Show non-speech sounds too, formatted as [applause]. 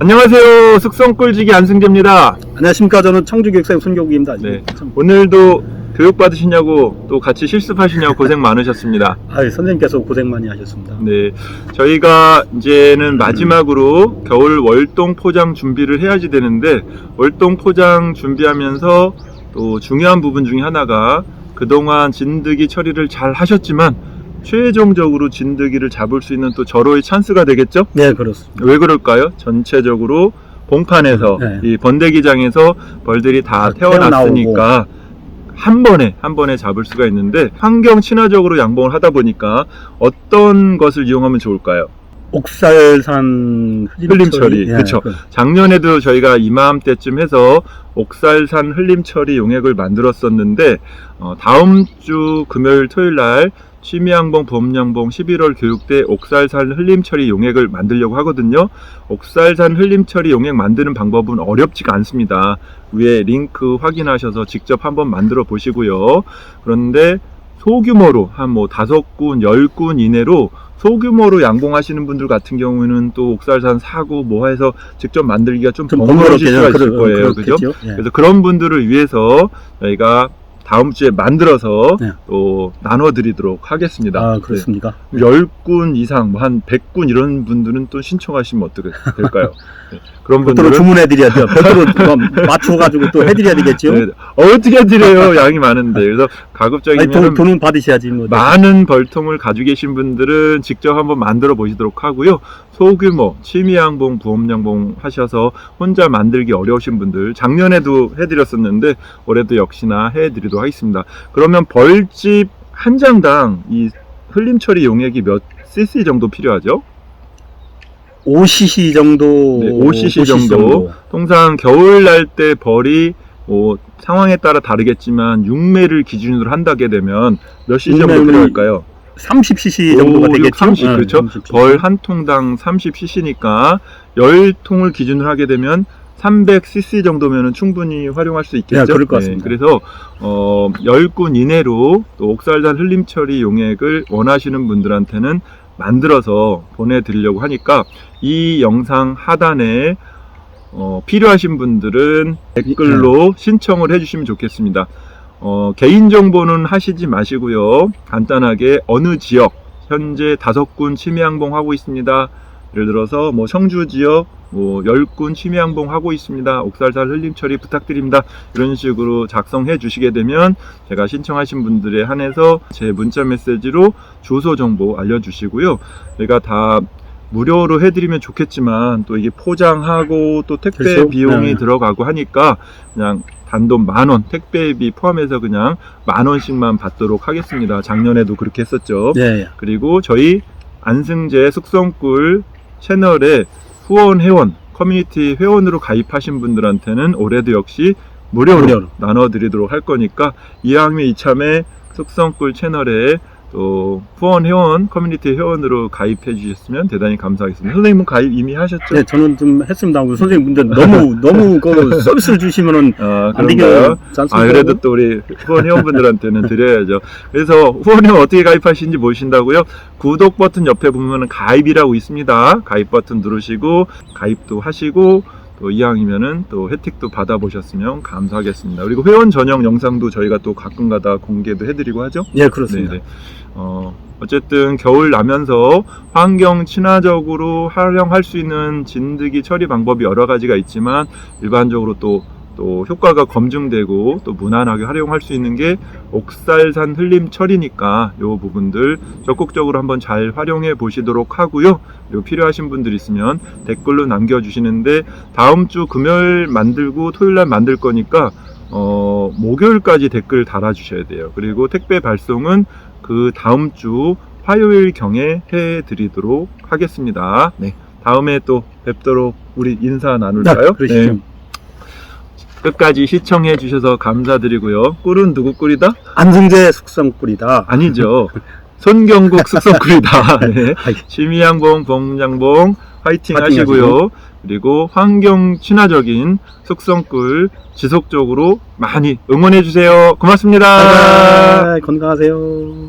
안녕하세요. 숙성 꿀지기 안승재입니다. 안녕하십니까. 저는 청주 교육사의 손교국입니다. 네. 참, 오늘도 교육 받으시냐고 또 같이 실습하시냐고 고생 많으셨습니다. [laughs] 아유, 선생님께서 고생 많이 하셨습니다. 네. 저희가 이제는 마지막으로 겨울 월동 포장 준비를 해야지 되는데 월동 포장 준비하면서 또 중요한 부분 중에 하나가 그동안 진드기 처리를 잘 하셨지만 최종적으로 진드기를 잡을 수 있는 또 절호의 찬스가 되겠죠? 네, 그렇습니다. 왜 그럴까요? 전체적으로 봉판에서 네. 이 번데기장에서 벌들이 다다 태어났으니까 한 번에 한 번에 잡을 수가 있는데 환경 친화적으로 양봉을 하다 보니까 어떤 것을 이용하면 좋을까요? 옥살산 흘림, 흘림 처리, 예, 그쵸. 그- 작년에도 저희가 이맘때쯤 해서 옥살산 흘림 처리 용액을 만들었었는데 어, 다음 주 금요일 토요일 날 취미양봉 범양봉 11월 교육대 옥살산 흘림 처리 용액을 만들려고 하거든요. 옥살산 흘림 처리 용액 만드는 방법은 어렵지가 않습니다. 위에 링크 확인하셔서 직접 한번 만들어 보시고요. 그런데 소규모로 한 뭐 다섯 군, 열 군 이내로 소규모로 양봉하시는 분들 같은 경우에는 또 옥살산 사고 뭐 해서 직접 만들기가 좀 좀 번거로우실 수가 있을 거예요. 그죠? 예. 그래서 그런 분들을 위해서 저희가 다음 주에 만들어서 네. 또 나눠드리도록 하겠습니다. 아, 그렇습니까? 네. 10군 이상, 뭐 한 100군 이런 분들은 또 신청하시면 어떻게 될까요? [laughs] 네. 그런 분들은 주문해드려야 돼요. 별도로 [laughs] 뭐 맞춰가지고 또 해드려야 되겠죠? 네, 어떻게 드려요? 양이 많은데. 그래서 아니, 가급적이면 돈, 돈은 받으셔야지. 뭐. 많은 벌통을 가지고 계신 분들은 직접 한번 만들어 보시도록 하고요. 소규모 취미양봉, 부업양봉 하셔서 혼자 만들기 어려우신 분들 작년에도 해드렸었는데 올해도 역시나 해드리도록 하겠습니다. 그러면 벌집 한 장당 이 흘림 처리 용액이 몇 cc 정도 필요하죠? 5cc 정도. 네, 5cc 정도. 통상 겨울 날 때 벌이 뭐 상황에 따라 다르겠지만 6매를 기준으로 한다게 되면 몇 cc 정도 6매는 필요할까요? 30cc 정도가 오, 되겠죠? 30, 네, 그렇죠. 30cc. 벌한 통당 30cc니까 10통을 기준으로 하게 되면 300cc 정도면 충분히 활용할 수 있겠죠. 네, 그럴 것 같습니다. 그래서 어, 10군 이내로 또 옥살단 흘림 처리 용액을 원하시는 분들한테는 만들어서 보내드리려고 하니까 이 영상 하단에 어, 필요하신 분들은 댓글로 신청을 해주시면 좋겠습니다. 어, 개인정보는 하시지 마시고요. 간단하게 어느 지역, 현재 다섯 군 취미양봉 하고 있습니다. 예를 들어서 뭐 청주 지역 뭐 10군 취미양봉 하고 있습니다. 옥살살 흘림 처리 부탁드립니다. 이런 식으로 작성해 주시게 되면 제가 신청하신 분들에 한해서 제 문자 메시지로 주소 정보 알려주시고요. 제가 다 무료로 해드리면 좋겠지만 또 이게 포장하고 또 택배 그렇죠. 비용이 네. 들어가고 하니까 그냥 단돈 만 원, 택배비 포함해서 그냥 만 원씩만 받도록 하겠습니다. 작년에도 그렇게 했었죠. 예, 예. 그리고 저희 안승재 숙성꿀 채널에 후원 회원 커뮤니티 회원으로 가입하신 분들한테는 올해도 역시 무료로, 무료로. 나눠드리도록 할 거니까 이왕이면 이참에 숙성꿀 채널에 또 후원 회원 커뮤니티 회원으로 가입해 주셨으면 대단히 감사하겠습니다. 선생님은 가입 이미 하셨죠? 네, 저는 좀 했습니다. 우리 선생님분들 너무, [laughs] 너무 그 서비스를 주시면은 아, 안 않습니까? 아, 그래도 또 우리 후원 회원분들한테는 [laughs] 드려야죠. 그래서 후원 회원 어떻게 가입하시는지 모르신다고요? 구독 버튼 옆에 보면 가입이라고 있습니다. 가입 버튼 누르시고 가입도 하시고 또 이왕이면은 또 혜택도 받아보셨으면 감사하겠습니다. 그리고 회원 전용 영상도 저희가 또 가끔가다 공개도 해드리고 하죠. 예, 그렇습니다. 네네. 어, 어쨌든 겨울 나면서 환경 친화적으로 활용할 수 있는 진드기 처리 방법이 여러 가지가 있지만 일반적으로 또, 또 효과가 검증되고 또 무난하게 활용할 수 있는 게 옥살산 흘림 처리니까 요 부분들 적극적으로 한번 잘 활용해 보시도록 하고요. 그리고 필요하신 분들 있으면 댓글로 남겨주시는데 다음 주 금요일 만들고 토요일 날 만들 거니까 어, 목요일까지 댓글 달아주셔야 돼요. 그리고 택배 발송은 그 다음 주 화요일 경에 해드리도록 하겠습니다. 네. 다음에 또 뵙도록 우리 인사 나눌까요? 네, 그러시죠. 끝까지 시청해 주셔서 감사드리고요. 꿀은 누구 꿀이다? 안승재 숙성 꿀이다. 아니죠. 손경국 숙성 꿀이다. [laughs] 네. 아이, 심의양봉, 봉양봉 화이팅, 화이팅 하시고요. 하시고. 그리고 환경 친화적인 숙성 꿀 지속적으로 많이 응원해 주세요. 고맙습니다. 아, 건강하세요.